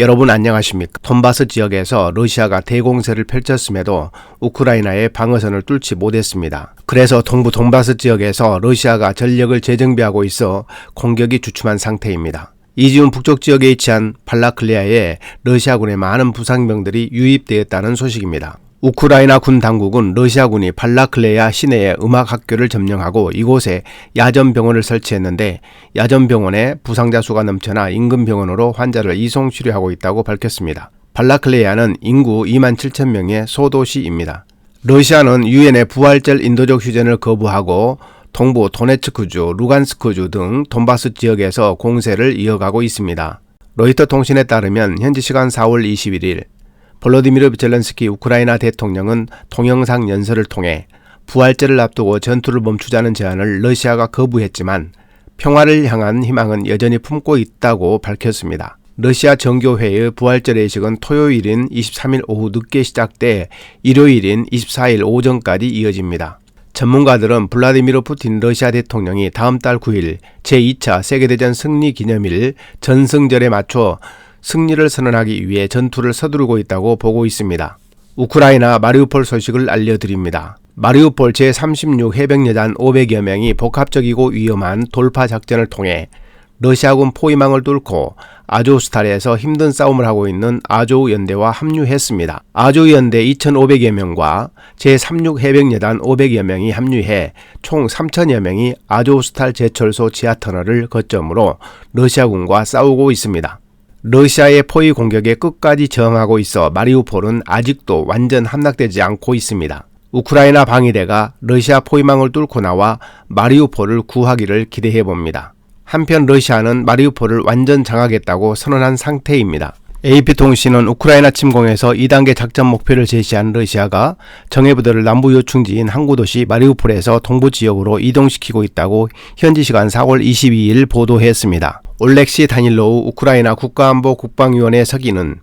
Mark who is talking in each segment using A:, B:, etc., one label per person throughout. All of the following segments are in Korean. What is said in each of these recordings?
A: 여러분 안녕하십니까? 돈바스 지역에서 러시아가 대공세를 펼쳤음에도 우크라이나의 방어선을 뚫지 못했습니다. 그래서 동부 돈바스 지역에서 러시아가 전력을 재정비하고 있어 공격이 주춤한 상태입니다. 이지움 북쪽 지역에 위치한 발라클리아에 러시아군의 많은 부상병들이 유입되었다는 소식입니다. 우크라이나 군 당국은 러시아군이 발라클레야 시내에 음악 학교를 점령하고 이곳에 야전 병원을 설치했는데 야전 병원에 부상자 수가 넘쳐나 인근 병원으로 환자를 이송 치료하고 있다고 밝혔습니다. 발라클레야는 인구 2만 7천 명의 소도시입니다. 러시아는 유엔의 부활절 인도적 휴전을 거부하고 동부 도네츠크주, 루간스크주 등 돈바스 지역에서 공세를 이어가고 있습니다. 로이터 통신에 따르면 현지 시간 4월 21일 볼로디미르 젤렌스키 우크라이나 대통령은 동영상 연설을 통해 부활절을 앞두고 전투를 멈추자는 제안을 러시아가 거부했지만 평화를 향한 희망은 여전히 품고 있다고 밝혔습니다. 러시아 정교회의 부활절 예식은 토요일인 23일 오후 늦게 시작돼 일요일인 24일 오전까지 이어집니다. 전문가들은 블라디미르 푸틴 러시아 대통령이 다음 달 9일 제2차 세계대전 승리 기념일 전승절에 맞춰 승리를 선언하기 위해 전투를 서두르고 있다고 보고 있습니다. 우크라이나 마리우폴 소식을 알려드립니다. 마리우폴 제36 해병여단 500여 명이 복합적이고 위험한 돌파 작전을 통해 러시아군 포위망을 뚫고 아조스탈에서 힘든 싸움을 하고 있는 아조우 연대와 합류했습니다. 아조우 연대 2,500여 명과 제36 해병여단 500여 명이 합류해 총 3천여 명이 아조스탈 제철소 지하터널을 거점으로 러시아군과 싸우고 있습니다. 러시아의 포위 공격에 끝까지 저항하고 있어 마리우폴은 아직도 완전 함락되지 않고 있습니다. 우크라이나 방위대가 러시아 포위망을 뚫고 나와 마리우폴을 구하기를 기대해 봅니다. 한편 러시아는 마리우폴을 완전 장악했다고 선언한 상태입니다. AP통신은 우크라이나 침공에서 2단계 작전 목표를 제시한 러시아가 정예부대를 남부 요충지인 항구 도시 마리우폴에서 동부 지역으로 이동시키고 있다고 현지 시간 4월 22일 보도했습니다. 올렉시 다닐로우 우크라이나 국가안보 국방위원회 서기는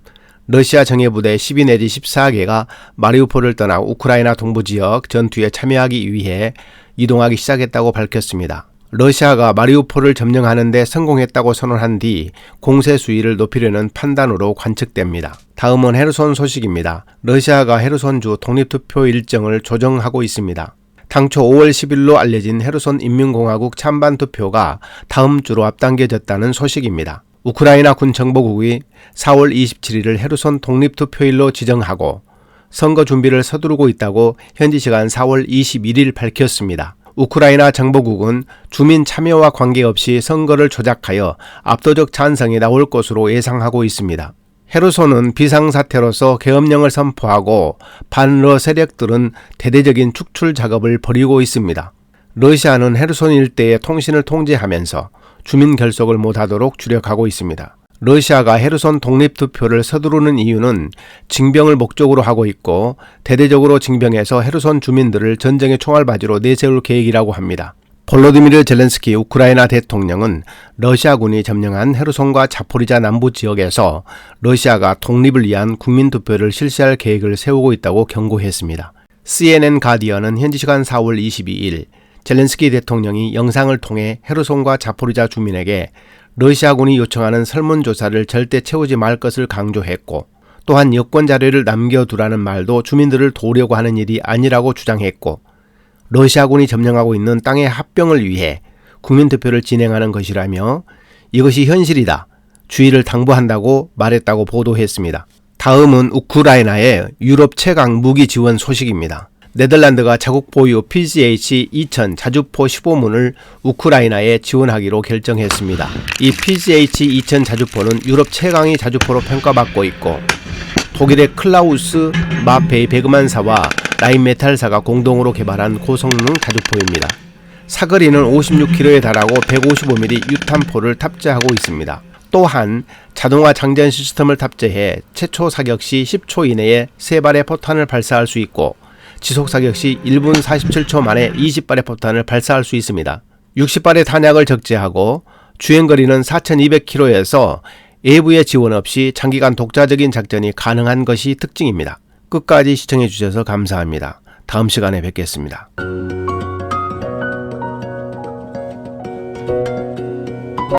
A: 러시아 정예부대 12 내지 14개가 마리우폴을 떠나 우크라이나 동부 지역 전투에 참여하기 위해 이동하기 시작했다고 밝혔습니다. 러시아가 마리우폴을 점령하는 데 성공했다고 선언한 뒤 공세 수위를 높이려는 판단으로 관측됩니다. 다음은 헤르손 소식입니다. 러시아가 헤르손주 독립투표 일정을 조정하고 있습니다. 당초 5월 10일로 알려진 헤르손 인민공화국 찬반 투표가 다음 주로 앞당겨졌다는 소식입니다. 우크라이나 군 정보국이 4월 27일을 헤르손 독립 투표일로 지정하고 선거 준비를 서두르고 있다고 현지 시간 4월 21일 밝혔습니다. 우크라이나 정보국은 주민 참여와 관계없이 선거를 조작하여 압도적 찬성이 나올 것으로 예상하고 있습니다. 헤르손은 비상사태로서 계엄령을 선포하고 반러 세력들은 대대적인 축출 작업을 벌이고 있습니다. 러시아는 헤르손 일대의 통신을 통제하면서 주민 결속을 못하도록 주력하고 있습니다. 러시아가 헤르손 독립 투표를 서두르는 이유는 징병을 목적으로 하고 있고 대대적으로 징병해서 헤르손 주민들을 전쟁의 총알바지로 내세울 계획이라고 합니다. 볼로디미르 젤렌스키 우크라이나 대통령은 러시아군이 점령한 헤르손과 자포리자 남부 지역에서 러시아가 독립을 위한 국민 투표를 실시할 계획을 세우고 있다고 경고했습니다. CNN 가디언은 현지 시간 4월 22일 젤렌스키 대통령이 영상을 통해 헤르손과 자포리자 주민에게 러시아군이 요청하는 설문조사를 절대 채우지 말 것을 강조했고 또한 여권 자료를 남겨두라는 말도 주민들을 도우려고 하는 일이 아니라고 주장했고 러시아군이 점령하고 있는 땅의 합병을 위해 국민투표를 진행하는 것이라며 이것이 현실이다. 주의를 당부한다고 말했다고 보도했습니다. 다음은 우크라이나의 유럽 최강 무기 지원 소식입니다. 네덜란드가 자국 보유 PGH-2000 자주포 15문을 우크라이나에 지원하기로 결정했습니다. 이 PGH-2000 자주포는 유럽 최강의 자주포로 평가받고 있고 독일의 클라우스 마페이 베그만사와 라인메탈사가 공동으로 개발한 고성능 자주포입니다. 사거리는 56km에 달하고 155mm 유탄포를 탑재하고 있습니다. 또한 자동화 장전 시스템을 탑재해 최초 사격 시 10초 이내에 3발의 포탄을 발사할 수 있고 지속 사격 시 1분 47초 만에 20발의 포탄을 발사할 수 있습니다. 60발의 탄약을 적재하고 주행거리는 4200km에서 외부의 지원 없이 장기간 독자적인 작전이 가능한 것이 특징입니다. 끝까지 시청해 주셔서 감사합니다. 다음 시간에 뵙겠습니다.